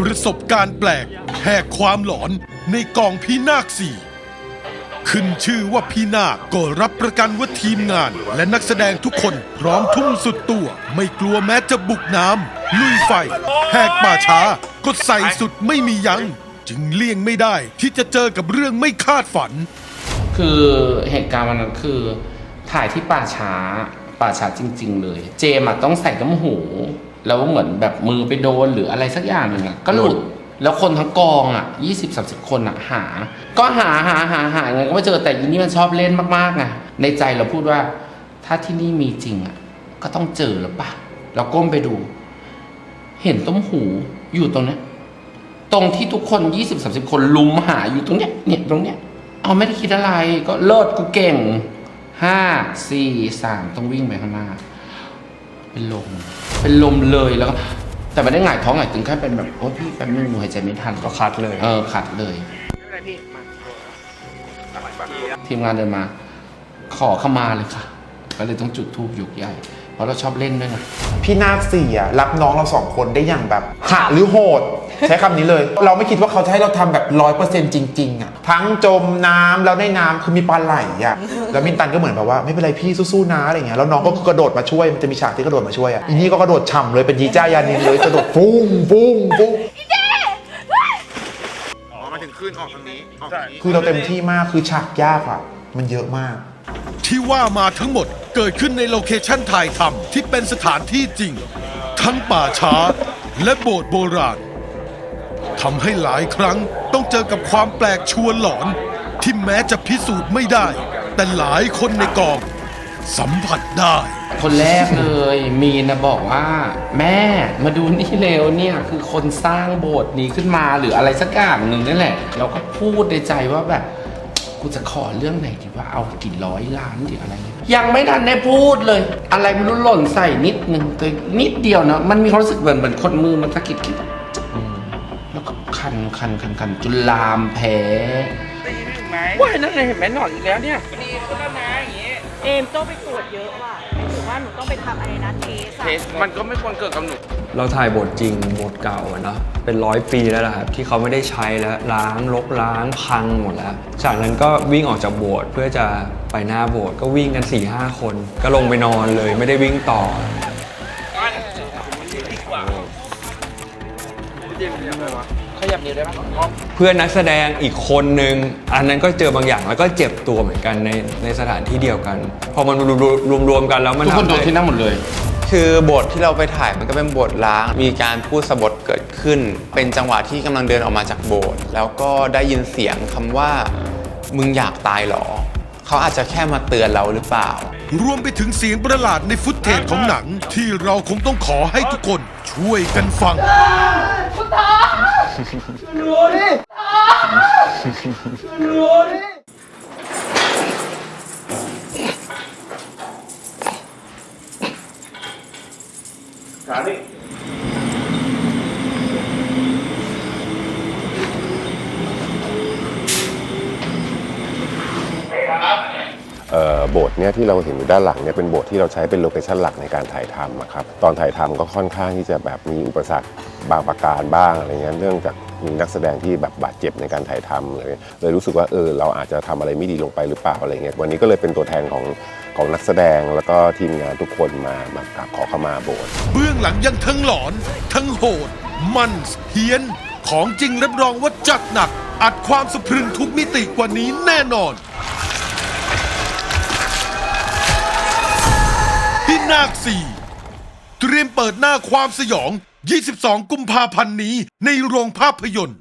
ประสบการณ์แปลกแหกความหลอนในกองพี่นาคสี่ขึ้นชื่อว่าพี่นาคก็รับประกันว่าทีมงาน และนักแสดงทุกคนพร้อมทุ่มสุดตัว ไม่กลัวแม้จะบุกน้ำลุยไฟ แหกป่าช้าก็ใส่สุดไม่มียัง้งจึงเลี่ยงไม่ได้ที่จะเจอกับเรื่องไม่คาดฝัน คือเหตุการณ์วันนั้นคือ ถ่ายที่ป่าช้าป่าช้าจริง ๆ เลย เจมต้องใส่ต้มหู แล้วเหมือนแบบมือไปโดนหรืออะไรสักอย่างหนึ่งอะก็หลุด แล้วคนทั้งกองอะยี่สิบสามสิบคนอะหา ก็หาหาหาหาไงก็ไม่เจอแต่ยีนี่มันชอบเล่นมากๆไงในใจเราพูดว่า ถ้าที่นี่มีจริงอะก็ต้องเจอแล้วปะเราก้มไปดู เห็นต้มหูอยู่ตรงเนี้ยตรงที่ทุกคน20 30คนลุมหาอยู่ตรงเนี้ยเนี่ยตรงเนี้ยเอาไม่ได้คิดอะไร ก็เลิศกูเก่งห้าสี่สามต้องวิ่งไปข้างหน้า เป็นลม เป็นลมเลยแล้วก็แต่ไม่ได้หงายท้องหงายตึงแค่เป็นแบบโอ้พี่แป๊บนึงหนูหายใจไม่ทันก็คัดเลย เออขัดเลยทีมงานเดินมา ขอเข้ามาเลยค่ะ ก็เลยต้องจุดธูปยกใหญ่ เพราะเราชอบเล่นด้วยนะพี่นาคสี่อะรับน้องเราสองคนได้อย่างแบบหะหรือโหด ใช้คำนี้เลย เราไม่คิดว่าเขาจะให้เราทำแบบร้อยเปอร์เซ็นต์จริงๆอะทั้งจมน้ำแล้วในน้ำคือมีปลาไหลอะแล้วมินตันก็เหมือนแบบว่าไม่เป็นไรพี่สู้ๆนะอะไรเงี้ยแล้วน้องก็กระโดดมาช่วยมันจะมีฉากที่กระโดดมาช่วยอะอีนี่ก็กระโดดฉ่ำเลยเป็นยีจ้ายานินเลยกระโดดฟุ้งฟุ้งฟุ้ง อ๋อมาถึงขึ้นออกทางนี้ออกทางนี้ คือเราเต็มที่มากคือฉากยากอะมันเยอะมาก ที่ว่ามาทั้งหมดเกิดขึ้นในโลเคชั่นถ่ายทำที่เป็นสถานที่จริง ทั้งป่าช้าและโบสถ์โบราณ ทำให้หลายครั้งต้องเจอกับความแปลกชวนหลอน ที่แม้จะพิสูจน์ไม่ได้ แต่หลายคนในกอง สัมผัสได้ คนแรกเลยมีนนะบอกว่า แม่มาดูนี่เร็วเนี่ยคือคนสร้างโบสถ์นี้ขึ้นมาหรืออะไรสักอย่างหนึ่งนั่นแหละ เราก็พูดในใจว่าแบบ กูจะขอเรื่องไหนดีว่าเอากี่ร้อยล้านดีอะไรเนี่ยยังไม่ทันได้พูดเลย อะไรไม่รู้หล่นใส่นิดนึงแต่นิดเดียวนะมันมีความรู้สึกเหมือนเหมือนคนมือมันสะกิดกิด คันคันคันคันจนลามแผลว่ายนั่นไงเห็นไหมหนอนอีกแล้วเนี่ยดีขึ้นแล้วนะอย่างงี้เอมต้องไปตรวจเยอะว่ะหรือว่าหนูต้องไปทำอะไรนะเทสอะเทสมันก็ไม่ควรเกิดกับหนูเราถ่ายบทจริงบทเก่าอะเนาะเป็นร้อยปีแล้วล่ะครับที่เขาไม่ได้ใช้แล้วล้างลกล้างพังหมดแล้ว จากนั้นก็วิ่งออกจากโบสถ์เพื่อจะไปหน้าโบสถ์ก็วิ่งกัน4ี่ห้าคน ก็ลงไปนอนเลยไม่ได้วิ่งต่อ ขยับนิ้วได้ไหมเพื่อนนักแสดงอีกคนนึง อันนั้นก็เจอบางอย่างแล้วก็เจ็บตัวเหมือนกันในในสถานที่เดียวกัน พอมันรวมรวมๆกันแล้วมันทุกคนทำโดนให้ที่นั่นหมดเลย คือบทที่เราไปถ่ายมันก็เป็นบทล้าง มีการพูดสะบทเกิดขึ้น เป็นจังหวะที่กำลังเดินออกมาจากโบสถ์แล้วก็ได้ยินเสียงคำว่า มึงอยากตายเหรอ เขาอาจจะแค่มาเตือนเราหรือเปล่า รวมไปถึงเสียงประหลาดในฟุตเทจของหนัง ที่เราคงต้องขอให้ทุกคนช่วยกันฟัง เอ่อ โบสถ์เนี่ยที่เราเห็นอยู่ด้านหลังเนี่ยเป็นโบสถ์ที่เราใช้เป็นโลเคชั่นหลักในการถ่ายทำอะครับตอนถ่ายทำก็ค่อนข้างที่จะแบบมีอุปสรรคบางประการบ้างอะไรเงี้ยเนื่องจากมีนักแสดงที่แบบบาดเจ็บในการถ่ายทำเลยเลยรู้สึกว่าเออเราอาจจะทำอะไรไม่ดีลงไปหรือเปล่าอะไรเงี้ยวันนี้ก็เลยเป็นตัวแทนของของนักแสดงแล้วก็ทีมงานทุกคนมามากราบขอเข้ามาโบสถ์เบื้องหลังยังทั้งหลอน ทั้งโหด มันเฮียนของจริงรับรองว่าจัดหนักอัดความสะพรึงทุกมิติกว่านี้แน่นอน นาค 4 เตรียมเปิดหน้าความสยอง 22 กุมภาพันธ์นี้ในโรงภาพยนตร์